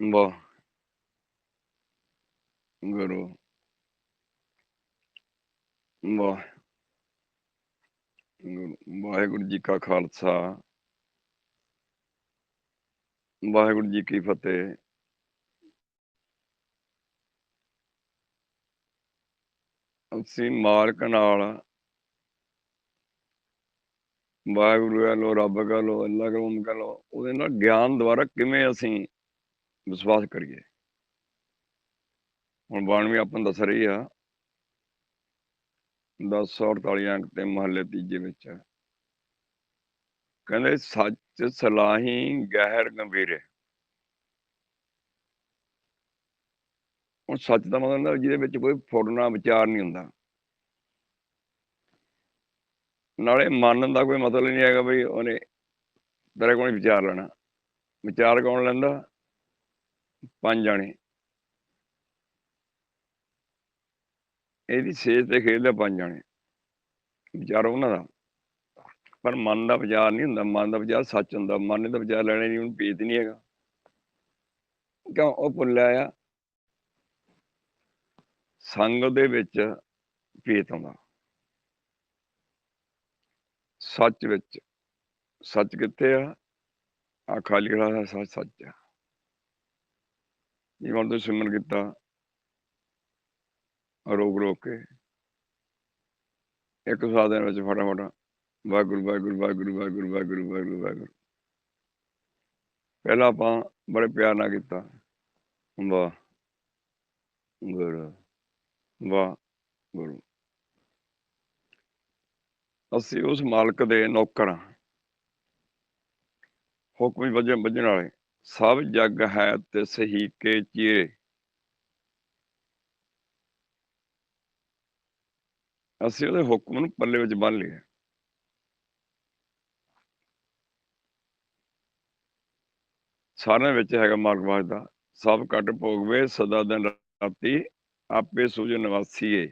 ਵਾਹ ਗੁਰੂ ਵਾਹ ਗੁਰੂ ਵਾਹਿਗੁਰੂ ਜੀ ਕਾ ਖਾਲਸਾ ਵਾਹਿਗੁਰੂ ਜੀ ਕੀ ਫਤਿਹ ਅਸੀਂ ਮਾਲਕ ਨਾਲ ਵਾਹਿਗੁਰੂ ਕਹ ਲੋ ਰੱਬ ਕਹ ਲੋ ਅੱਲਾ ਕਹ ਲੋ ਕਹ ਲੋ ਉਹਦੇ ਨਾਲ ਗਿਆਨ ਦੁਆਰਾ ਕਿਵੇਂ ਅਸੀਂ ਵਿਸ਼ਵਾਸ ਕਰੀਏ। ਹੁਣ ਬਾਣਵੀਂ ਆਪਾਂ ਨੂੰ ਦੱਸ ਰਹੀ ਆ। 1048 ਅੰਕ ਤੇ ਮਹੱਲੇ ਤੀਜੇ ਵਿੱਚ। ਕਹਿੰਦੇ ਸੱਚ ਸਲਾਹੀ ਗਹਿਰ ਗੰਭੀਰੇ ਹੁਣ ਸੱਚ ਦਾ ਮਤਲਬ ਹੁੰਦਾ ਜਿਹਦੇ ਵਿੱਚ ਕੋਈ ਫੁਰਨਾ ਵਿਚਾਰ ਨਹੀਂ ਹੁੰਦਾ। ਨਾਲੇ ਮੰਨਣ ਦਾ ਕੋਈ ਮਤਲਬ ਨਹੀਂ ਹੈਗਾ ਬਈ ਉਹਨੇ ਤੇਰੇ ਕੋਲ ਵਿਚਾਰ ਲੈਣਾ। ਵਿਚਾਰ ਕੌਣ ਲੈਂਦਾ? ਪੰਜ ਜਾਣੇ। ਇਹਦੀ ਸੇਜ ਤੇ ਖੇਡਦੇ ਪੰਜ ਜਾਣੇ। ਵਿਚਾਰ ਉਹਨਾਂ ਦਾ। ਪਰ ਮਨ ਦਾ ਵਿਚਾਰ ਨਹੀਂ ਹੁੰਦਾ। ਮਨ ਦਾ ਵਿਚਾਰ ਸੱਚ ਹੁੰਦਾ। ਮਨ ਦਾ ਵਿਚਾਰ ਲੈਣੇ ਨਹੀਂ, ਉਹਨੂੰ ਪੇਤ ਨਹੀਂ ਹੈਗਾ। ਕਿਉਂ? ਉਹ ਭੁੱਲਿਆ ਆ ਸੰਗ ਦੇ ਵਿੱਚ ਭੇਤ ਆਉਂਦਾ ਸੱਚ ਵਿੱਚ। ਸੱਚ ਕਿੱਥੇ ਆ? ਆ ਖਾਲੀ ਖੜਾ ਸੱਚ ਸੱਚ ਆ। ਜੀਵਨ ਹੁਣ ਸਿਮਰਨ ਕੀਤਾ। ਰੋਕ ਰੋਕ ਕੇ। ਇੱਕ ਸਾਹ ਦੇ ਵਿੱਚ ਫਟਾਫਟ ਵਾਹਿਗੁਰੂ ਵਾਹਿਗੁਰੂ ਵਾਹਿਗੁਰੂ ਵਾਹਿਗੁਰੂ ਵਾਹਿਗੁਰੂ ਵਾਹਿਗੁਰੂ ਵਾਹਿਗੁਰੂ। ਪਹਿਲਾਂ ਆਪਾਂ ਬੜੇ ਪਿਆਰ ਨਾਲ ਕੀਤਾ। ਵਾਹ, ਗੁਰੂ ਵਾਹ, ਗੁਰੂ। ਅਸੀਂ ਉਸ ਮਾਲਕ ਦੇ ਨੌਕਰ ਹਾਂ। ਹੁਕਮ ਵਜਨ ਵੱਜਣ ਵਾਲੇ। ਸਭ ਜਗ ਹੈ ਤੇ ਸਹੀ ਕੇ ਚੀਰੇ ਅਸੀਂ ਉਹਦੇ ਹੁਕਮ ਨੂੰ ਪੱਲੇ ਵਿੱਚ ਬੰਨ ਲਿਆ। ਸਾਰਿਆਂ ਵਿੱਚ ਹੈਗਾ ਮਾਲਕ ਵਾਜਦਾ ਸਭ ਕੱਟ ਭੋਗਵੇ, ਸਦਾ ਦਿਨ ਰਾਤੀ ਆਪੇ ਸੂਝ ਨਿਵਾਸੀਏ।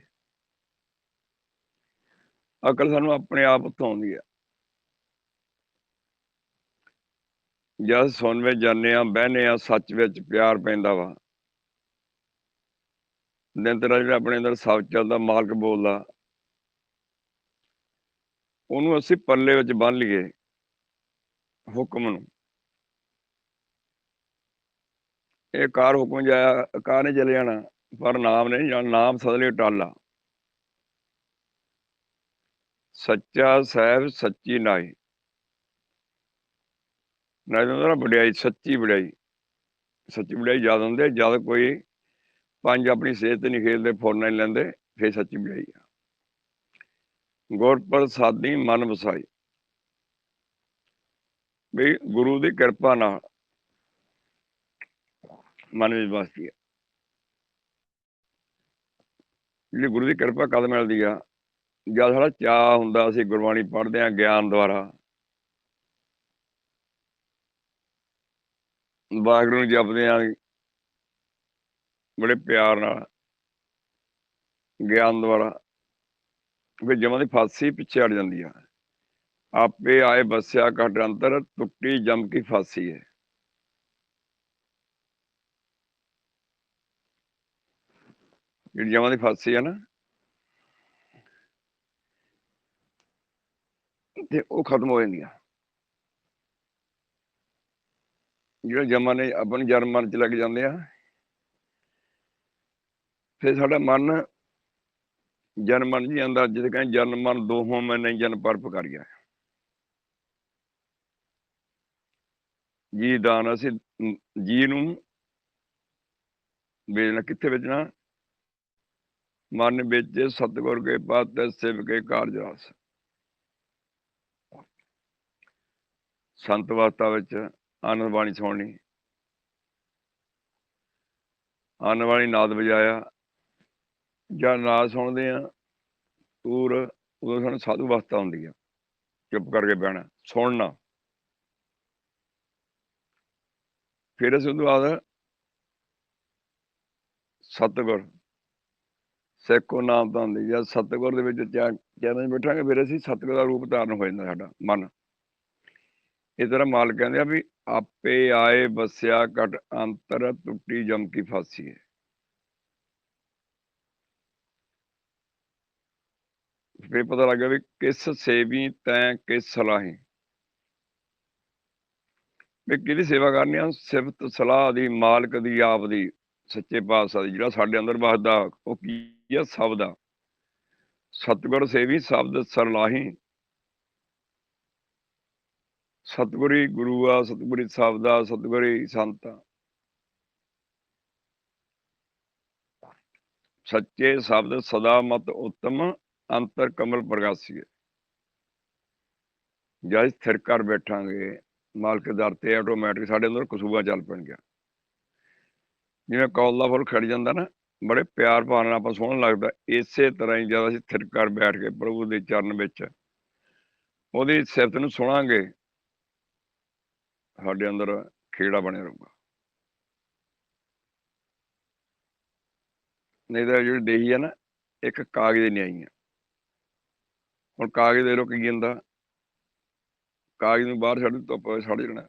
ਅਕਲ ਸਾਨੂੰ ਆਪਣੇ ਆਪ ਉੱਥੋਂ ਆਉਂਦੀ ਹੈ। ਜਦ ਸੁਣਵੇਂ ਜਾਂਦੇ ਆ ਬਹਿਨੇ ਆ ਸੱਚ ਵਿੱਚ ਪਿਆਰ ਪੈਂਦਾ ਵਾ। ਦਿਨ ਤੇਰਾ ਜਿਹੜਾ ਆਪਣੇ ਅੰਦਰ ਸਭ ਚੱਲਦਾ, ਮਾਲਕ ਬੋਲਦਾ। ਉਹਨੂੰ ਅਸੀਂ ਪੱਲੇ ਵਿੱਚ ਬੰਨ ਲਈਏ, ਹੁਕਮ ਨੂੰ। ਇਹ ਕਾਰ ਹੁਕਮ ਜਾਇਆ ਕਾਰ ਨੇ ਚਲੇ ਜਾਣਾ, ਪਰ ਨਾਮ ਨਹੀਂ ਜਾਣਾ, ਨਾਮ ਸਦਲੇ ਟਾਲਾ ਸੱਚਾ ਸਾਹਿਬ, ਸੱਚੀ ਨਾਈ ਨਾਈ ਦਾ ਵਡਿਆਈ, ਸੱਚੀ ਵਡਿਆਈ। ਸੱਚੀ ਵਡਿਆਈ ਯਾਦ ਹੁੰਦੇ ਜਦ ਕੋਈ ਪੰਜ ਆਪਣੀ ਸਿਹਤ ਤੇ ਨਹੀਂ ਖੇਲਦੇ ਫੋਨ ਨਹੀਂ ਲੈਂਦੇ, ਫੇਰ ਸੱਚੀ ਵਡਿਆਈ ਆ। ਗੁਰ ਪ੍ਰਸਾਦੀ ਮਨ ਵਸਾਈ। ਵੀ ਗੁਰੂ ਦੀ ਕਿਰਪਾ ਨਾਲ ਮਨ ਵਿੱਚ ਵਸਦੀ ਹੈ ਜਿਹੜੀ ਗੁਰੂ ਦੀ ਕਿਰਪਾ ਕਦ ਮਿਲਦੀ ਆ, ਜਦ ਸਾਡਾ ਚਾਹ ਹੁੰਦਾ, ਅਸੀਂ ਗੁਰਬਾਣੀ ਪੜ੍ਹਦੇ ਆ ਗਿਆਨ ਦੁਆਰਾ ਵਾਹਿਗੁਰੂ ਨੂੰ ਜਪਦੇ ਆ। ਬੜੇ ਪਿਆਰ ਨਾਲ। ਗਿਆਨ ਦੁਆਰਾ। ਫਿਰ ਜਮਾਂ ਦੀ ਫਾਸੀ ਪਿੱਛੇ ਹਟ ਜਾਂਦੀ ਆ। ਆਪੇ ਆਏ ਬਸਿਆ ਘਟ ਅੰਤਰ, ਟੁੱਟੀ ਜਮ ਕੀ ਫਾਸੀ ਹੈ ਜਿਹੜੀ ਜਮਾਂ ਦੀ ਫਾਸੀ ਆ ਨਾ। ਤੇ ਉਹ ਖਤਮ ਹੋ ਜਾਂਦੀ ਆ। ਜਿਹੜੇ ਜਮਾਂ ਨੇ ਆਪਣੀ ਜਨਮ ਮਨ ਚ ਲੱਗ ਜਾਂਦੇ ਆ। ਫਿਰ ਸਾਡਾ ਮਨ ਜਨਮ ਮਨ ਜੀ ਆਂਦਾ ਜਿਸ ਕਹਿੰਦੇ ਜਨਮ ਮਨ ਦੋਹੋਂ ਮੈਂ ਨਹੀਂ ਜਨ ਪਰ ਪਕੜ ਗਿਆ। ਜੀ ਦਾਨ ਅਸੀਂ ਜੀ ਨੂੰ ਵੇਚਣਾ, ਕਿੱਥੇ ਵੇਚਣਾ? ਮਨ ਵਿੱਚ ਸਤਿਗੁਰ ਕੇ ਪਤ ਸਿਵ ਕੇ ਕਾਰਜ ਰਸ ਸੰਤ ਵਾਸਤਾ ਵਿੱਚ ਆਨੰਦ ਬਾਣੀ ਸੁਣਨੀ ਆਨੰਦ ਬਾਣੀ ਨਾਦ ਵਜਾਇਆ। ਜਾਂ ਨਾਦ ਸੁਣਦੇ ਆ ਤੂਰ ਉਦੋਂ ਸਾਨੂੰ ਸਾਧੂ ਅਵਸਥਾ ਹੁੰਦੀ ਆ। ਚੁੱਪ ਕਰਕੇ ਬਹਿਣਾ, ਸੁਣਨਾ। ਫਿਰ ਅਸੀਂ ਉਹਦੋਂ ਬਾਅਦ ਸਤਿਗੁਰ, ਸੇਖੋ ਨਾਮ ਤਾਂ ਹੁੰਦੀ ਜਾਂ ਸਤਿਗੁਰ ਦੇ ਵਿੱਚ ਚੈਨ ਚ ਬੈਠਾਂਗੇ, ਫਿਰ ਅਸੀਂ ਸਤਿਗੁਰ ਦਾ ਰੂਪ ਧਾਰਨ ਹੋ ਜਾਂਦਾ ਸਾਡਾ, ਮਨ। ਇਹ ਤਰ੍ਹਾਂ ਮਾਲਕ ਕਹਿੰਦੇ ਆ ਵੀ ਆਪੇ ਆਏ ਬਸਿਆ ਘਟ ਅੰਤਰ, ਟੁੱਟੀ ਜਮਕੀ ਫਾਸੀ ਹੈ। ਫਿਰ ਪਤਾ ਲੱਗਾ ਵੀ ਕਿਸ ਸੇਵੀ ਤੈਂ ਕਿਸ ਸਲਾਹੀ। ਵੀ ਕਿਹਦੀ ਸੇਵਾ ਕਰਨੀ ਆ? ਸਿਫਤ ਸਲਾਹ ਦੀ, ਮਾਲਕ ਦੀ, ਆਪ ਦੀ, ਸੱਚੇ ਪਾਤਸ਼ਾਹ ਦੀ, ਜਿਹੜਾ ਸਾਡੇ ਅੰਦਰ ਵਸਦਾ, ਉਹ ਕੀ ਆ? ਸ਼ਬਦ ਆ ਸਤਿਗੁਰ ਸੇਵੀ ਸ਼ਬਦ ਸਰਲਾਹੀ ਸਤਿਗੁਰੀ ਗੁਰੂ ਆ, ਸਤਿਗੁਰੀ ਸਾਹਿਬ ਦਾ, ਸਤਿਗੁਰੀ ਸੰਤ। ਆ ਸੱਚੇ ਸ਼ਬਦ ਸਦਾ ਮਤ ਉਤਮ, ਅੰਤਰ ਕਮਲ ਪ੍ਰਗਾਸੀਏ। ਜਦ ਸਥਿਰ ਕਰ ਬੈਠਾਂਗੇ ਮਾਲਕ ਦਰ ਤੇ ਆਟੋਮੈਟਿਕ ਸਾਡੇ ਅੰਦਰ ਕਸੂਆ ਚੱਲ ਪੈਣਗੀਆਂ। ਜਿਵੇਂ ਕੌਲ ਦਾ ਫੁੱਲ ਖੜ ਜਾਂਦਾ ਨਾ, ਬੜੇ ਪਿਆਰ ਭਾਵ ਨਾਲ ਆਪਾਂ ਸੋਹਣ ਲੱਗਦਾ, ਇਸੇ ਤਰ੍ਹਾਂ ਹੀ ਜਦ ਅਸੀਂ ਥਿਰ ਕਰ ਬੈਠ ਕੇ ਪ੍ਰਭੂ ਦੇ ਚਰਨ ਵਿੱਚ ਉਹਦੀ ਸਿਫਤ ਨੂੰ ਸੁਣਾਂਗੇ ਸਾਡੇ ਅੰਦਰ ਖੇੜਾ ਬਣਿਆ ਰਹੂਗਾ। ਨਹੀਂ ਤਾਂ ਜਿਹੜੀ ਦੇਹੀ ਹੈ ਨਾ, ਇੱਕ ਕਾਗਜ਼ ਦੀ ਨਿਆਈ ਆਈ ਹੈ ਹੁਣ ਕਾਗਜ਼ ਦੇ ਰੋ ਜਾਂਦਾ ਕਾਗਜ਼ ਨੂੰ ਬਾਹਰ ਛੱਡ, ਧੁੱਪ ਸੜ ਜਾਣਾ।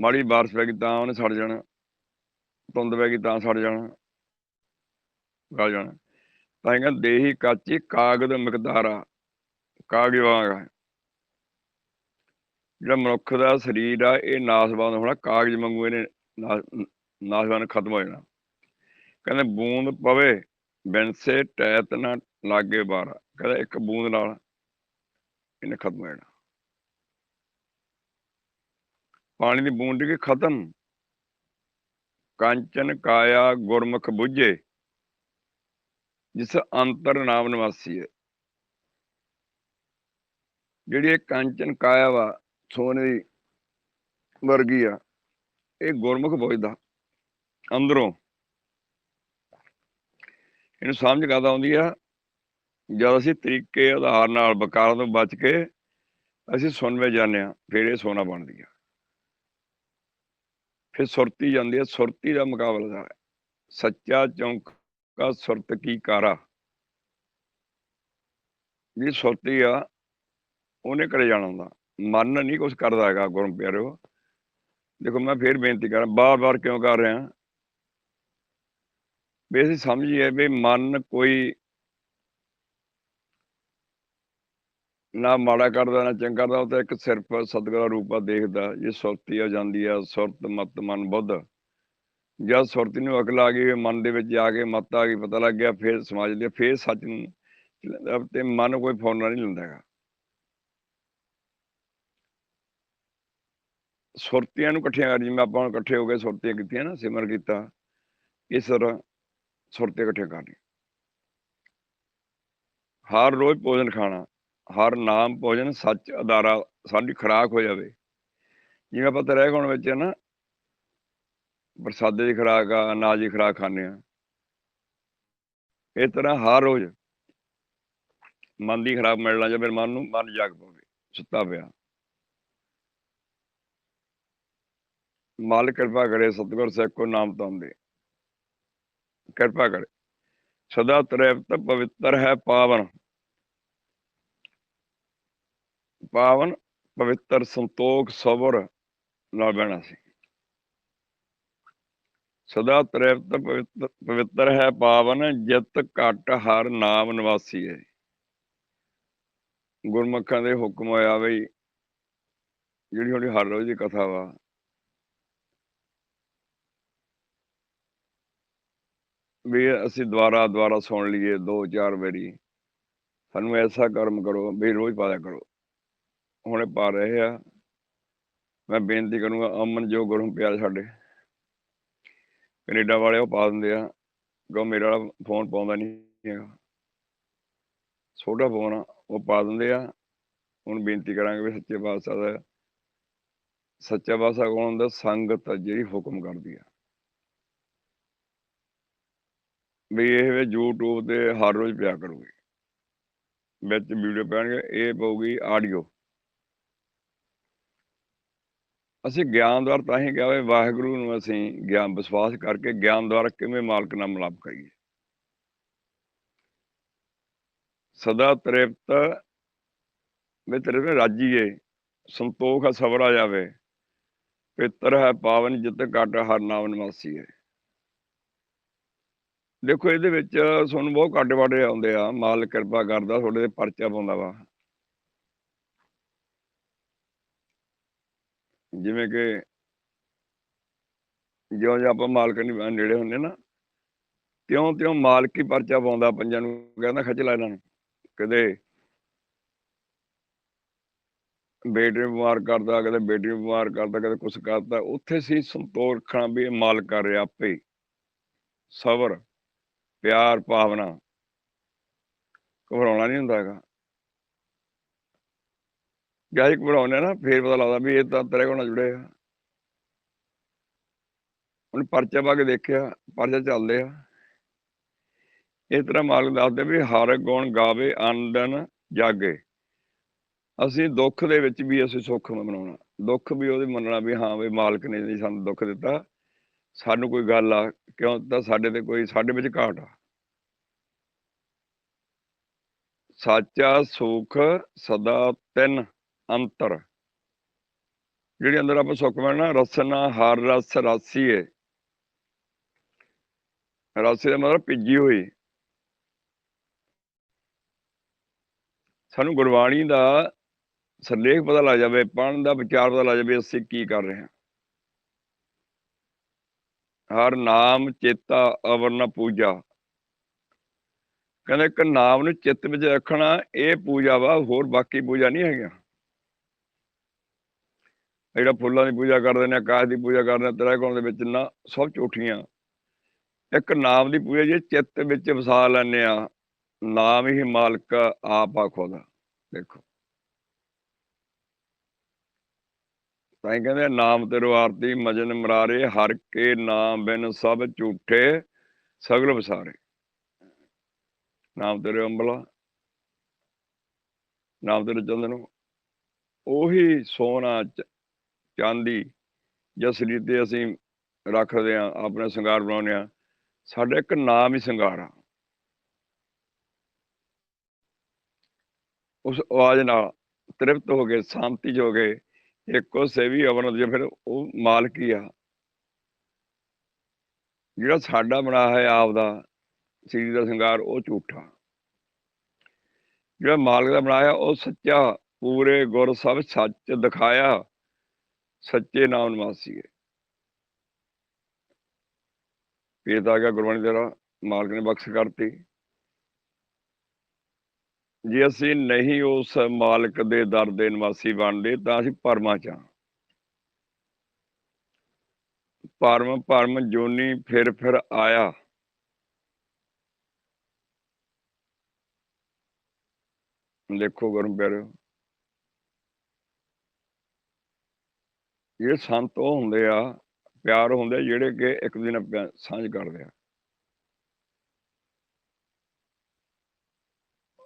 ਮਾੜੀ ਬਾਰਿਸ਼ ਪੈ ਗਈ ਤਾਂ ਉਹਨੇ ਸੜ ਜਾਣਾ। ਧੁੰਦ ਪੈ ਗਈ ਤਾਂ ਸੜ ਜਾਣਾ। ਗਲ ਜਾਣਾ। ਤਾਂ ਕਹਿੰਦਾ ਦੇਹੀ ਕਾਚੀ ਕਾਗਜ਼ ਮਿਕਦਾਰਾ ਕਾਗਜ਼ ਵਾਂਗਾ ਜਿਹੜਾ ਮਨੁੱਖ ਦਾ ਸਰੀਰ ਆ, ਇਹ ਨਾਸਵਾਨ ਹੋਣਾ, ਕਾਗਜ਼ ਵਾਂਗੂ ਇਹਨੇ ਨਾਸਵਾਨ ਖਤਮ ਹੋ ਜਾਣਾ। ਕਹਿੰਦੇ ਬੂੰਦ ਪਵੇ, ਬਿਨਸੇ ਟੈਤ ਨਾ ਲਾਗੇ ਬਾਰਾ। ਕਹਿੰਦਾ ਇੱਕ ਬੂੰਦ ਨਾਲ ਇਹਨੇ ਖਤਮ ਹੋ ਜਾਣਾ। ਪਾਣੀ ਦੀ ਬੂੰਦ ਕੇ ਖਤਮ। ਕਾਂਚਨ ਕਾਇਆ ਗੁਰਮੁਖ ਬੁੱਝੇ। ਜਿਸ ਅੰਤਰ ਨਾਮ ਨਿਵਾਸੀ ਹੈ ਜਿਹੜੀ ਇਹ ਕਾਂਚਨ ਕਾਇਆ ਵਾ ਸੋਨੇ ਦੀ ਵਰਗੀ ਆ। ਇਹ ਗੁਰਮੁਖ ਬੋਝਦਾ। ਅੰਦਰੋਂ ਇਹਨੂੰ ਸਮਝ ਕਾਦਾ ਆਉਂਦੀ ਆ? ਜਦ ਅਸੀਂ ਤਰੀਕੇ ਆਧਾਰ ਨਾਲ ਬਕਾਰਾਂ ਤੋਂ ਬਚ ਕੇ ਅਸੀਂ ਸੁਣਵੇਂ ਜਾਂਦੇ ਆ ਫਿਰ ਇਹ ਸੋਨਾ ਬਣਦੀ ਆ। ਫਿਰ ਸੁਰਤੀ ਜਾਂਦੀ ਆ। ਸੁਰਤੀ ਦਾ ਮੁਕਾਬਲਾ ਹੈ। ਸੱਚਾ ਚੌਂਕਾ ਸੁਰਤ ਕੀ ਕਾਰਾ? ਜਿਹੜੀ ਸੁਰਤੀ ਆ, ਉਹਨੇ ਕਰੇ ਜਾਣਾ ਹੁੰਦਾ। ਮਨ ਨਹੀਂ ਕੁਝ ਕਰਦਾ ਹੈਗਾ ਗੁਰਮ ਪਿਆਰਿਓ ਦੇਖੋ ਮੈਂ ਫੇਰ ਬੇਨਤੀ ਕਰਾਂ, ਬਾਰ-ਬਾਰ ਕਿਉਂ ਕਰ ਰਿਹਾ? ਵੀ ਅਸੀਂ ਸਮਝੀਏ ਵੀ ਮਨ ਕੋਈ ਨਾ ਮਾੜਾ ਕਰਦਾ, ਨਾ ਚੰਗਾ ਕਰਦਾ, ਉਹ ਤਾਂ ਇੱਕ ਸਿਰਫ ਸਤਿਗੁਰ ਦਾ ਰੂਪਾ ਦੇਖਦਾ ਜੇ ਸੁਰਤੀ ਆ, ਜਾਂਦੀ ਆ, ਸੁਰਤ, ਮਤ, ਮਨ, ਬੁੱਧ। ਜਦ ਸੁਰਤੀ ਨੂੰ ਅਕਲ ਆ ਗਈ, ਮਨ ਦੇ ਵਿੱਚ ਆ ਕੇ ਮਤ ਆ ਗਈ, ਪਤਾ ਲੱਗ ਗਿਆ, ਫਿਰ ਸਮਾਜ ਦੇ, ਫਿਰ ਸੱਚ ਨੂੰ, ਤੇ ਮਨ ਕੋਈ ਫੌਰਨਾ ਨਹੀਂ ਲੈਂਦਾ ਸੁਰਤੀਆਂ ਨੂੰ ਇਕੱਠੀਆਂ ਕਰ, ਜਿਵੇਂ ਆਪਾਂ ਇਕੱਠੇ ਹੋ ਕੇ ਸੁਰਤੀਆਂ ਕੀਤੀਆਂ ਨਾ, ਸਿਮਰ ਕੀਤਾ, ਇਸ ਤਰ੍ਹਾਂ ਸੁਰਤੀਆਂ ਇਕੱਠੀਆਂ ਕਰਨੀ ਹਰ ਰੋਜ਼ ਭੋਜਨ ਖਾਣਾ, ਹਰ ਨਾਮ ਭੋਜਨ ਸੱਚ ਅਦਾਰਾ, ਸਾਡੀ ਖਰਾਕ ਹੋ ਜਾਵੇ। ਜਿਵੇਂ ਆਪਾਂ ਤਰੇ ਗੁਣ ਵਿੱਚ ਨਾ, ਪ੍ਰਸਾਦੇ ਦੀ ਖਰਾਕ ਆ, ਅਨਾਜ ਦੀ ਖਰਾਕ ਖਾਂਦੇ ਆ। ਇਸ ਤਰ੍ਹਾਂ ਹਰ ਰੋਜ਼ ਮਨ ਦੀ ਖਰਾਕ ਮਿਲਣਾ ਜਾਂ ਫਿਰ ਮਨ ਨੂੰ, ਮਨ ਜਾਗ ਪਵੇ ਸੁੱਤਾ ਪਿਆ। ਮਾਲਕ ਕਿਰਪਾ ਕਰੇ, ਸਤਿਗੁਰ ਸਾਹਿਬ ਕੋ ਨਾਮ ਤਾਉਂਦੇ ਕਿਰਪਾ ਕਰੇ। ਸਦਾ ਤ੍ਰੈਵਤ ਪਵਿੱਤਰ ਹੈ ਪਾਵਨ। ਪਾਵਨ, ਪਵਿੱਤਰ, ਸੰਤੋਖ, ਸਬਰ ਨਾਲ ਬਹਿਣਾ ਸੀ। ਸਦਾ ਤ੍ਰੈਵਤ ਪਵਿੱਤਰ ਹੈ ਪਾਵਨ, ਜਿਤ ਘਟ ਹਰ ਨਾਮ ਨਿਵਾਸੀ ਹੈ। ਗੁਰਮੁਖਾਂ ਦੇ ਹੁਕਮ ਹੋਇਆ ਬਈ, ਜਿਹੜੀ ਹੁਣ ਹਰ ਰੋਜ਼ ਦੀ ਕਥਾ ਵਾ ਵੀ ਅਸੀਂ ਦੁਬਾਰਾ ਦੁਬਾਰਾ ਸੁਣ ਲਈਏ ਦੋ ਚਾਰ ਵਾਰੀ। ਸਾਨੂੰ ਐਸਾ ਕਰਮ ਕਰੋ ਵੀ ਰੋਜ਼ ਪਾਇਆ ਕਰੋ। ਹੁਣੇ ਪਾ ਰਹੇ ਆ। ਮੈਂ ਬੇਨਤੀ ਕਰੂੰਗਾ, ਅਮਨ ਜੋ ਗੁਰੂ ਪਿਆਰ ਸਾਡੇ, ਕੈਨੇਡਾ ਵਾਲੇ ਉਹ ਪਾ ਦਿੰਦੇ ਆ। ਕਿਉਂ ਮੇਰਾ ਵਾਲਾ ਫੋਨ ਪਾਉਂਦਾ ਨਹੀਂ ਹੈਗਾ। ਛੋਟਾ ਫੋਨ ਆ, ਉਹ ਪਾ ਦਿੰਦੇ ਆ। ਹੁਣ ਬੇਨਤੀ ਕਰਾਂਗੇ ਵੀ ਸੱਚੇ ਪਾਤਸ਼ਾਹ ਦਾ, ਸੱਚਾ ਪਾਤਸ਼ਾਹ ਕੌਣ ਹੁੰਦਾ? ਸੰਗਤ ਆ ਜਿਹੜੀ ਹੁਕਮ ਕਰਦੀ ਆ। ਵੀ ਇਹ ਵੇ YouTube ਤੇ ਹਰ ਰੋਜ਼ ਪਿਆ ਕਰੂਗੀ। ਵਿੱਚ ਵੀਡੀਓ ਪੈਣਗੇ, ਇਹ ਪਊਗੀ ਆਡੀਓ ਅਸੀਂ ਗਿਆਨ ਦੁਆਰ ਤਾਂ ਹੀ ਕਿਹਾ ਵੇ ਵਾਹਿਗੁਰੂ ਨੂੰ ਅਸੀਂ ਗਿਆਨ, ਵਿਸ਼ਵਾਸ ਕਰਕੇ ਗਿਆਨ ਦੁਆਰਾ ਕਿਵੇਂ ਮਾਲਕ ਨਾਲ ਮਿਲਾਪ ਕਰੀਏ। ਸਦਾ ਤ੍ਰਿਪਤ ਵੀ ਤੇਰੇ ਰਾਜੀਏ ਸੰਤੋਖ ਸਬਰਾ ਜਾਵੇ। ਪਿੱਤਰ ਹੈ ਪਾਵਨ ਜਿਤ ਘਟ ਹਰ ਨਾਮ ਨਿਵਾਸੀ ਹੈ ਦੇਖੋ, ਇਹਦੇ ਵਿੱਚ ਤੁਹਾਨੂੰ ਬਹੁਤ ਘੱਟ ਵਾੜੇ ਆਉਂਦੇ ਆ। ਮਾਲ ਕਿਰਪਾ ਕਰਦਾ, ਤੁਹਾਡੇ ਤੇ ਪਰਚਾ ਪਾਉਂਦਾ ਵਾ। ਜਿਵੇਂ ਕਿ ਜਿਉਂ ਜਿਉਂ ਆਪਾਂ ਮਾਲਕ ਨਹੀਂ ਨੇੜੇ ਹੁੰਦੇ ਨਾ, ਤਿਉਂ ਤਿਉਂ ਮਾਲਕ ਹੀ ਪਰਚਾ ਪਾਉਂਦਾ ਪੰਜਾਂ ਨੂੰ, ਕਹਿੰਦਾ ਖਿੱਚ ਲੈ ਇਹਨਾਂ ਨੂੰ। ਕਦੇ ਬੇਟੇ ਨੂੰ ਬਿਮਾਰ ਕਰਦਾ, ਕਦੇ ਬੇਟੀ ਨੂੰ ਬਿਮਾਰ ਕਰਦਾ, ਕਦੇ ਕੁਛ ਕਰਦਾ। ਉੱਥੇ ਸੀ ਸੰਤੋਖ ਰੱਖਣਾ ਵੀ ਇਹ ਮਾਲਕ ਕਰ ਰਿਹਾ ਆਪੇ। ਸਬਰ। ਪਿਆਰ ਭਾਵਨਾ। ਘਬਰਾਉਣਾ ਨਹੀਂ ਹੁੰਦਾ ਹੈਗਾ। ਜਾਈ ਘਬਰਾਉਣੇ ਨਾ, ਫੇਰ ਪਤਾ ਲੱਗਦਾ ਵੀ ਇਹ ਤਾਂ ਤੇਰੇ ਕੋਲ ਨਾਲ ਜੁੜੇ ਆ। ਪਰਚਾ ਪਾ ਕੇ ਦੇਖਿਆ, ਪਰਚਾ ਚੱਲਦੇ ਆ ਇਸ ਤਰ੍ਹਾਂ ਮਾਲਕ ਦੱਸਦੇ ਵੀ ਹਰ ਗੁਣ ਗਾਵੇ, ਆਨੰਦਨ ਜਾਗੇ। ਅਸੀਂ ਦੁੱਖ ਦੇ ਵਿੱਚ ਵੀ ਅਸੀਂ ਸੁੱਖ ਮਨਾਉਣਾ। ਦੁੱਖ ਵੀ ਉਹਦੇ ਮੰਨਣਾ ਵੀ ਹਾਂ ਵੀ ਮਾਲਕ ਨੇ ਸਾਨੂੰ ਦੁੱਖ ਦਿੱਤਾ। ਸਾਨੂੰ ਕੋਈ ਗੱਲ ਆ, ਕਿਉਂ? ਤਾਂ ਸਾਡੇ ਤੇ ਕੋਈ, ਸਾਡੇ ਵਿੱਚ ਘਾਟ ਆ। ਸਾਚਾ ਸੁਖ ਸਦਾ ਤਿੰਨ ਅੰਤਰ। ਜਿਹੜੀ ਅੰਦਰ ਆਪਾਂ ਸੁੱਖ ਮਿਲਣਾ ਰਸਨਾ, ਹਰ ਰਸ, ਰਾਸੀ ਹੈ ਰਾਸੀ ਦਾ ਮਤਲਬ ਭਿੱਜੀ ਹੋਈ। ਸਾਨੂੰ ਗੁਰਬਾਣੀ ਦਾ ਸਰਲੇਖ ਪਤਾ ਲੱਗ ਜਾਵੇ ਪੜਨ ਦਾ ਵਿਚਾਰ ਪਤਾ ਲੱਗ ਜਾਵੇ, ਅਸੀਂ ਕੀ ਕਰ ਰਹੇ ਹਾਂ। ਹਰ ਨਾਮ ਚੇਤਾ ਅਵਰਨ ਪੂਜਾ। ਕਹਿੰਦੇ ਇੱਕ ਨਾਮ ਨੂੰ ਚਿੱਤ ਵਿੱਚ ਰੱਖਣਾ, ਇਹ ਪੂਜਾ ਵਾ, ਹੋਰ ਬਾਕੀ ਪੂਜਾ ਨਹੀਂ ਹੈਗਾ ਜਿਹੜਾ ਫੁੱਲਾਂ ਦੀ ਪੂਜਾ ਕਰਦੇ ਨੇ, ਆਕਾਸ਼ ਦੀ ਪੂਜਾ ਕਰਦੇ ਨੇ, ਤ੍ਰੈਗੁਣ ਦੇ ਵਿੱਚ ਨਾ, ਸਭ ਝੂਠੀਆਂ। ਇੱਕ ਨਾਮ ਦੀ ਪੂਜਾ ਜੇ ਚਿੱਤ ਵਿੱਚ ਵਸਾ ਲੈਂਦੇ ਆ ਨਾਮ ਹੀ ਮਾਲਕ ਆਪ ਆ ਖੁਦ। ਦੇਖੋ। ਤਾਂ ਹੀ ਕਹਿੰਦੇ ਨਾਮ ਤੇ ਆਰਤੀ ਮਜਨ ਮਰਾਰੇ, ਹਰ ਕੇ ਨਾਮ ਬਿਨ ਸਭ ਝੂਠੇ, ਸਗਲ ਵਸਾਰੇ। ਨਾਮ ਤੇਰੇ ਅੰਬਲਾ, ਨਾਮ ਤੇਰੇ ਚੰਦਨ, ਉਹੀ ਸੋਨਾ ਚ- ਚਾਂਦੀ ਜਸਲੀ ਤੇ ਅਸੀਂ ਰੱਖਦੇ ਆ ਆਪਣੇ ਸ਼ਿੰਗਾਰ ਬਣਾਉਂਦੇ ਆ ਸਾਡਾ ਇੱਕ ਨਾਮ ਹੀ ਸ਼ਿੰਗਾਰ ਆ। ਉਸ ਆਵਾਜ਼ ਨਾਲ ਤ੍ਰਿਪਤ ਹੋ ਗਏ, ਸ਼ਾਂਤੀ ਚ ਹੋ ਗਏ ਇੱਕੋ ਸੇਵੀ ਅਵਰਨ ਜੇ ਫਿਰ ਉਹ ਮਾਲਕ ਹੀ ਆ। ਜਿਹੜਾ ਸਾਡਾ ਬਣਾ ਹੈ ਆਪ ਦਾ ਸ੍ਰੀ ਦਾ ਸ਼ਿੰਗਾਰ, ਉਹ ਝੂਠਾ। ਜਿਹੜਾ ਮਾਲਕ ਦਾ ਬਣਾਇਆ, ਉਹ ਸੱਚਾ, ਪੂਰੇ ਗੁਰ ਸਭ ਸੱਚ ਦਿਖਾਇਆ, ਸੱਚੇ ਨਾਮ ਨਿਵਾਸੀ ਹੈ। ਇਹ ਤਾਂ ਗਿਆ ਗੁਰਬਾਣੀ ਤੇਰਾ, ਮਾਲਕ ਨੇ ਬਖਸ਼ ਕਰਤੀ। ਜੇ ਅਸੀਂ ਨਹੀਂ ਉਸ ਮਾਲਕ ਦੇ ਦਰ ਦੇ ਨਿਵਾਸੀ ਬਣਦੇ ਤਾਂ ਅਸੀਂ ਪਰਮਾ ਚ ਹਾਂ। ਪਰਮ ਪਰਮ ਜੋਨੀ ਫਿਰ ਫਿਰ ਆਇਆ ਦੇਖੋ ਗੁਰਮ ਪਿਆਰਿਓ, ਇਹ ਸੰਤ ਉਹ ਹੁੰਦੇ ਆ, ਪਿਆਰ ਹੁੰਦੇ ਆ ਜਿਹੜੇ ਕਿ ਇੱਕ ਦਿਨ ਸਾਂਝ ਕਰਦੇ ਆ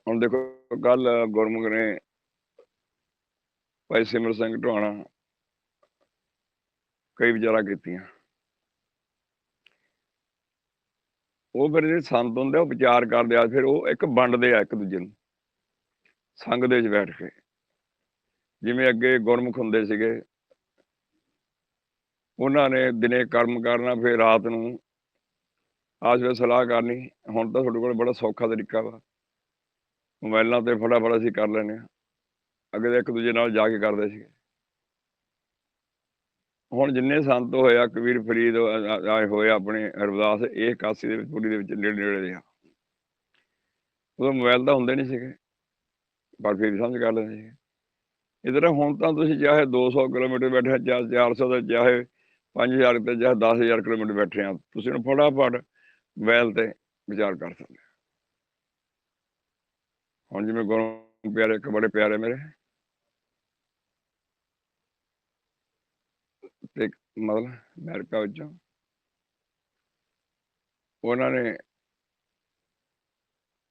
ਹੁਣ ਦੇਖੋ ਕੱਲ ਗੁਰਮੁਖ ਨੇ ਭਾਈ ਸਿਮਰ ਸਿੰਘ ਢਵਾਣਾ ਕਈ ਵਿਚਾਰਾ ਕੀਤੀਆਂ। ਉਹ ਫਿਰ ਜਿਹੜੇ ਸੰਤ ਹੁੰਦੇ ਆ, ਉਹ ਵਿਚਾਰ ਕਰਦੇ ਆ ਫਿਰ ਉਹ ਇੱਕ ਵੰਡਦੇ ਆ ਇੱਕ ਦੂਜੇ ਨੂੰ ਸੰਗ ਦੇ ਵਿੱਚ ਬੈਠ ਕੇ। ਜਿਵੇਂ ਅੱਗੇ ਗੁਰਮੁਖ ਹੁੰਦੇ ਸੀਗੇ ਉਹਨਾਂ ਨੇ ਦਿਨੇ ਕਰਮ ਕਰਨਾ ਫਿਰ ਰਾਤ ਨੂੰ ਆਸ ਵੇ ਸਲਾਹ ਕਰਨੀ ਹੁਣ ਤਾਂ ਤੁਹਾਡੇ ਕੋਲ ਬੜਾ ਸੌਖਾ ਤਰੀਕਾ ਵਾ। ਮੋਬਾਈਲਾਂ ਤੇ ਫਟਾਫਟ ਅਸੀਂ ਕਰ ਲੈਂਦੇ ਹਾਂ। ਅੱਗੇ ਤਾਂ ਇੱਕ ਦੂਜੇ ਨਾਲ ਜਾ ਕੇ ਕਰਦੇ ਸੀ ਹੁਣ ਜਿੰਨੇ ਸੰਤ ਹੋਇਆ ਕਬੀਰ ਫਰੀਦ ਆਏ ਹੋਏ ਆਪਣੇ ਹਰਦਾਸ ਇਹ ਕਾਸੀ ਦੇ ਵਿੱਚ, ਪੁਰੀ ਦੇ ਵਿੱਚ ਨੇੜੇ ਨੇੜੇ ਦੇ ਆ। ਉਦੋਂ ਮੋਬਾਈਲ ਤਾਂ ਹੁੰਦੇ ਨਹੀਂ ਸੀਗੇ। ਪਰ ਫਿਰ ਸਮਝ ਕਰ ਲੈਂਦੇ ਸੀ ਇਧਰ ਹੁਣ ਤਾਂ ਤੁਸੀਂ ਚਾਹੇ 200 ਕਿਲੋਮੀਟਰ ਬੈਠੇ ਚਾਹੇ 400 ਤੇ ਚਾਹੇ 5000 ਤੇ ਚਾਹੇ 10000 ਕਿਲੋਮੀਟਰ ਬੈਠੇ ਆ, ਤੁਸੀਂ ਉਹਨੂੰ ਫਟਾਫਟ ਮੋਬਾਈਲ ਤੇ ਵਿਚਾਰ ਕਰ ਸਕਦੇ ਹੋ। ਹੁਣ ਜਿਵੇਂ ਗੁਰੂ ਪਿਆਰੇ, ਇੱਕ ਬੜੇ ਪਿਆਰੇ ਮੇਰੇ। ਤੇ ਮਤਲਬ ਅਮਰੀਕਾ ਵਿੱਚੋਂ। ਉਹਨਾਂ ਨੇ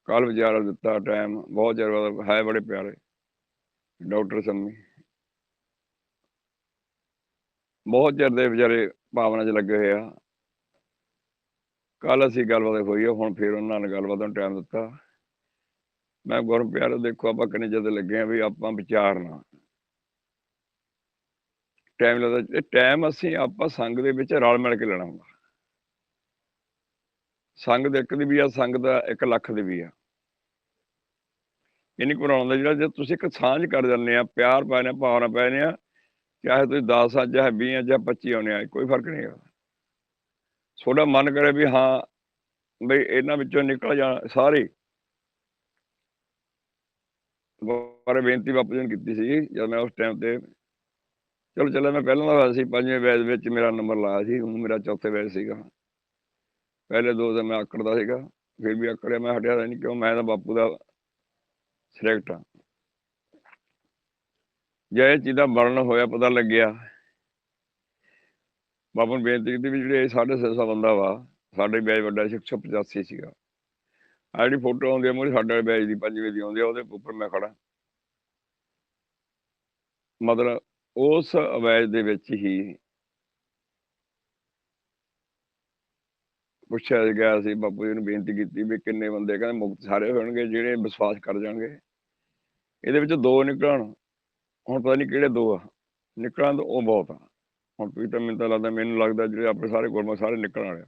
ਕੱਲ ਵਿਚਾਰਾ ਦਿੱਤਾ ਟਾਈਮ ਬਹੁਤ ਚਿਰ ਹੈ ਬੜੇ ਪਿਆਰੇ। ਡਾਕਟਰ ਸੰਮੀ। ਬਹੁਤ ਚਿਰ ਦੇ ਵਿਚਾਰੇ ਭਾਵਨਾ 'ਚ ਲੱਗੇ ਹੋਏ ਆ। ਕੱਲ ਅਸੀਂ ਗੱਲਬਾਤ ਹੋਈ ਆ, ਹੁਣ ਫਿਰ ਉਹਨਾਂ ਨੇ ਗੱਲਬਾਤ ਨੂੰ ਟਾਈਮ ਦਿੱਤਾ। ਮੈਂ ਗੁਰੂ ਪਿਆਰੋ ਦੇਖੋ ਆਪਾਂ ਕਿੰਨੇ ਜਦ ਲੱਗੇ ਆ ਵੀ ਆਪਾਂ ਵਿਚਾਰਨਾ ਟਾਈਮ ਲੱਗਦਾ ਟਾਈਮ ਅਸੀਂ ਆਪਾਂ ਸੰਗ ਦੇ ਵਿੱਚ ਰਲ ਮਿਲ ਕੇ ਲੈਣਾ ਹੁੰਦਾ। ਸੰਗ ਦੇ ਇੱਕ ਦੀ ਵੀ ਆ, ਸੰਗ ਦਾ 1 ਲੱਖ ਦੀ ਵੀ ਆ। ਇਹ ਨਹੀਂ ਘਬਰਾਉਣ ਦਾ ਜਿਹੜਾ ਜੇ ਤੁਸੀਂ ਇੱਕ ਸਾਂਝ ਕਰ ਜਾਂਦੇ ਆ, ਪਿਆਰ ਪਾਣੇ ਭਾਵਨਾ ਪਾਣੇ ਆ, ਚਾਹੇ ਤੁਸੀਂ 10 ਆ, ਚਾਹੇ 20 ਆ, ਚਾਹੇ 25 ਆਉਣੇ ਆ, ਕੋਈ ਫ਼ਰਕ ਨਹੀਂ ਹੈਗਾ। ਤੁਹਾਡਾ ਮਨ ਕਰੇ ਵੀ ਹਾਂ, ਬਈ ਇਹਨਾਂ ਵਿੱਚੋਂ ਨਿਕਲ ਜਾ ਸਾਰੇ। ਬਾਰੇ ਬੇਨਤੀ ਬਾਪੂ ਜੀ ਨੇ ਕੀਤੀ ਸੀ, ਜਦ ਮੈਂ ਉਸ ਟਾਈਮ ਤੇ ਚਲੋ ਚੱਲ ਮੈਂ ਪਹਿਲਾਂ ਦਾ ਹੋਇਆ ਸੀ ਪੰਜਵੇਂ ਬੈਚ ਵਿੱਚ ਮੇਰਾ ਨੰਬਰ ਲਾਇਆ ਸੀ, ਹੁਣ ਮੇਰਾ ਚੌਥੇ ਬੈਚ ਸੀਗਾ। ਪਹਿਲੇ ਦੋ ਦਿਨ ਮੈਂ ਆਕੜਦਾ ਸੀਗਾ, ਫਿਰ ਵੀ ਆਕੜਿਆ, ਮੈਂ ਹਟਿਆ ਨਹੀਂ, ਕਿਉਂ ਮੈਂ ਤਾਂ ਬਾਪੂ ਦਾ ਸਿਲੈਕਟ ਆ ਜੇ ਇਹ ਚੀਜ਼ਾਂ ਦਾ ਹੋਇਆ, ਪਤਾ ਲੱਗਿਆ। ਬਾਪੂ ਨੂੰ ਬੇਨਤੀ ਕੀਤੀ ਵੀ ਜਿਹੜੇ ਸਾਢੇ ਛੇ ਸੌ ਬੰਦਾ ਵਾ, ਸਾਡੇ ਬੈਚ ਵੱਡਾ ਸੀ 185 ਸੀਗਾ। ਆਹ ਜਿਹੜੀ ਫੋਟੋ ਆਉਂਦੀ ਆ ਮੋਰੀ ਸਾਡੇ ਬੈਚ ਦੀ, ਪੰਜਵੇਂ ਦੀ ਆਉਂਦੀ ਆ, ਉਹਦੇ ਉੱਪਰ ਮੈਂ ਖੜਾ ਮਤਲਬ ਉਸ ਅਵੈਜ ਦੇ ਵਿੱਚ ਹੀ ਪੁੱਛਿਆ ਗਿਆ ਸੀ, ਬਾਪੂ ਜੀ ਨੂੰ ਬੇਨਤੀ ਕੀਤੀ ਵੀ ਕਿੰਨੇ ਬੰਦੇ, ਕਹਿੰਦੇ ਮੁਕਤ ਸਾਰੇ ਹੋਣਗੇ, ਜਿਹੜੇ ਵਿਸ਼ਵਾਸ ਕਰ ਜਾਣਗੇ। ਇਹਦੇ ਵਿੱਚ ਦੋ ਨਿਕਲਣ, ਹੁਣ ਪਤਾ ਨਹੀਂ ਕਿਹੜੇ ਦੋ ਆ। ਨਿਕਲਣ ਤਾਂ ਉਹ ਬਹੁਤ ਆ। ਹੁਣ ਤੁਸੀਂ ਤਾਂ ਮੈਨੂੰ ਤਾਂ ਲੱਗਦਾ, ਮੈਨੂੰ ਲੱਗਦਾ ਜਿਹੜੇ ਆਪਣੇ ਸਾਰੇ ਗੁਰਮੁਖ ਸਾਰੇ ਨਿਕਲਣ ਵਾਲੇ ਆ।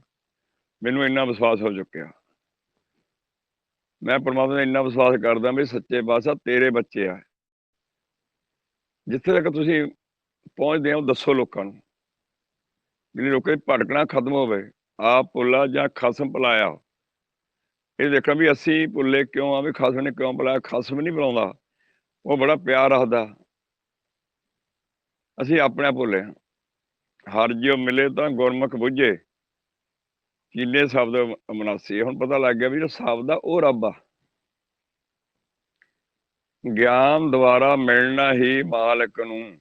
ਮੈਨੂੰ ਇੰਨਾ ਵਿਸ਼ਵਾਸ ਹੋ ਚੁੱਕਿਆ। ਮੈਂ ਪਰਮਾਤਮਾ ਦਾ ਇੰਨਾ ਵਿਸ਼ਵਾਸ ਕਰਦਾ ਵੀ ਸੱਚੇ ਪਾਤਸ਼ਾਹ ਤੇਰੇ ਬੱਚੇ ਆ। ਜਿੱਥੇ ਤੱਕ ਤੁਸੀਂ ਪਹੁੰਚਦੇ ਹੋ, ਦੱਸੋ ਲੋਕਾਂ ਨੂੰ। ਜਿਹੜੇ ਲੋਕਾਂ ਦੀ ਭਟਕਣਾ ਖਤਮ ਹੋਵੇ, ਆਪ ਭੁੱਲਾ ਜਾਂ ਖਸਮ ਭੁਲਾਇਆ ਇਹ ਦੇਖਾਂ ਵੀ ਅਸੀਂ ਭੁੱਲੇ ਕਿਉਂ ਆ, ਵੀ ਖਸਮ ਨੇ ਕਿਉਂ ਭੁਲਾਇਆ ਖਸਮ ਨਹੀਂ ਬੁਲਾਉਂਦਾ ਉਹ ਬੜਾ ਪਿਆਰ ਰੱਖਦਾ। ਅਸੀਂ ਆਪਣੇ ਭੁੱਲੇ ਹਾਂ। ਹਰ ਜਿਉ ਮਿਲੇ ਤਾਂ ਗੁਰਮੁਖ ਬੁੱਝੇ। ਕੀਲੇ ਸ਼ਬਦ ਮਨਾਸੀ ਹੁਣ ਪਤਾ ਲੱਗ ਗਿਆ ਵੀ ਜਿਹੜਾ ਸ਼ਬਦ ਆ ਉਹ ਰੱਬ ਆ। ਗਿਆਨ ਦੁਆਰਾ ਮਿਲਣਾ ਹੀ ਮਾਲਕ ਨੂੰ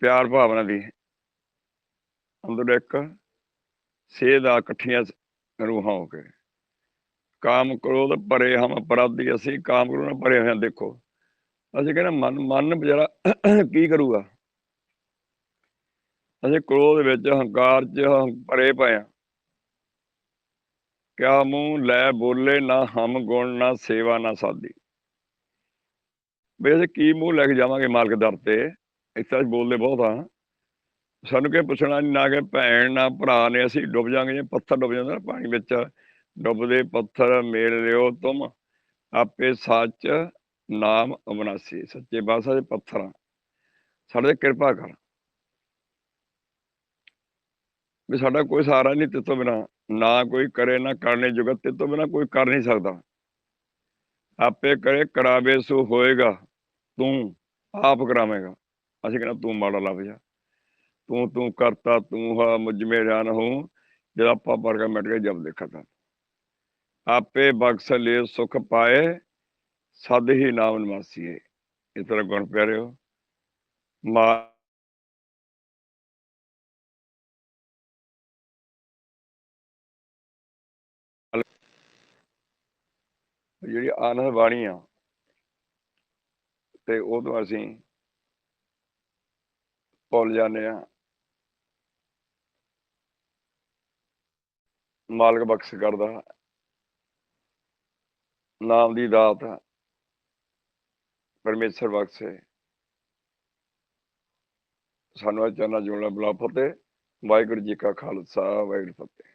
ਪਿਆਰ ਭਾਵਨਾ ਦੀ। ਅੰਦਰ ਇੱਕ ਸੇਧ ਆ, ਇਕੱਠੀਆਂ ਰੂਹਾਂ ਹੋ ਕੇ। ਕਾਮ ਕ੍ਰੋਧ ਭਰੇ ਹਮ ਅਪਰਾਧੀ, ਅਸੀਂ ਕਾਮ ਕ੍ਰੋਧ ਨਾਲ ਭਰੇ ਹੋਏ ਹਾਂ ਦੇਖੋ। ਅਸੀਂ ਕਹਿੰਦੇ ਮਨ ਮਨ ਵਿਚਾਰਾ ਕੀ ਕਰੂਗਾ? ਅਸੀਂ ਕ੍ਰੋਧ ਵਿੱਚ ਹੰਕਾਰ ਚ ਹੰ- ਭਰੇ ਪਏ ਆ ਕਿਆ ਮੂੰਹ ਲੈ ਬੋਲੇ ਨਾ ਹਮ ਗੁਣ ਨਾ ਸੇਵਾ ਨਾ ਸਾਦੀ। ਵੀ ਅਸੀਂ ਕੀ ਮੂੰਹ ਲੈ ਕੇ ਜਾਵਾਂਗੇ ਮਾਲਕ ਦਰ ਤੇ? ਇਸ ਤਰ੍ਹਾਂ ਅਸੀਂ ਬੋਲਦੇ ਬਹੁਤ ਆ ਸਾਨੂੰ ਕਿ ਪੁੱਛਣਾ ਨੀ, ਨਾ ਕਿ ਭੈਣ ਨਾ ਭਰਾ ਨੇ ਅਸੀਂ ਡੁੱਬ ਜਾਾਂਗੇ ਜੇ ਪੱਥਰ ਡੁੱਬ ਜਾਂਦਾ ਨਾ ਪਾਣੀ ਵਿੱਚ। ਡੁੱਬਦੇ ਪੱਥਰ ਮੇਲ ਲਿਓ ਤੁਮ ਆਪੇ ਸੱਚ ਨਾਮ ਅਵਨਾਸੀ। ਸੱਚੇ ਬਾਸਾ ਦੇ ਪੱਥਰਾਂ। ਸਾਡੇ ਕਿਰਪਾ ਕਰ। ਵੀ ਸਾਡਾ ਕੋਈ ਸਹਾਰਾ ਨਹੀਂ ਤੇ ਬਿਨਾ, ਨਾ ਕੋਈ ਕਰੇ, ਨਾ ਕਰਨੇ ਜੁਗਤ ਤੇ ਬਿਨਾ ਕੋਈ ਕਰ ਨਹੀਂ ਸਕਦਾ। ਆਪੇ ਕਰੇ, ਕਰਾਵੇ, ਸੋ ਹੋਏਗਾ, ਤੂੰ ਆਪ ਕਰਾਵੇਂਗਾ। ਅਸੀਂ ਕਹਿੰਦਾ ਤੂੰ ਮਾੜਾ ਲੱਭ ਜਾ। ਤੂੰ ਤੂੰ ਕਰਤਾ, ਤੂੰ ਹਾ, ਮੁਝ ਮੇ ਜਾਨ ਹੂੰ ਜਦ ਆਪਾਂ ਪੜ ਮਿਟ ਕੇ ਜਬ ਦੇਖਾ ਤਾਂ। ਆਪੇ ਬਖਸ਼ ਲੈ, ਸੁਖ ਪਾਏ, ਸਦ ਹੀ ਨਾਮ ਨਿਵਾਸੀਏ। ਇਸ ਤਰ੍ਹਾਂ ਗੁਣ ਪਿਆਰਿਓ, ਮਾ ਜਿਹੜੀ ਆਨੰਦ ਬਾਣੀ ਆ, ਤੇ ਉਹ ਤੋਂ ਅਸੀਂ ਭੁੱਲ ਜਾਂਦੇ ਆ ਮਾਲਕ ਬਖਸ਼ ਕਰਦਾ, ਨਾਮ ਦੀ ਦਾਤ ਪਰਮੇਸ਼ਰ ਬਖਸ਼ੇ। ਸਾਨੂੰ ਅਚਾਨਾ ਜੁੜਾ ਬਲਾ ਫਤਿਹ, ਵਾਹਿਗੁਰੂ ਜੀ ਕਾ ਖਾਲਸਾ, ਵਾਹਿਗੁਰੂ ਫਤਿਹ।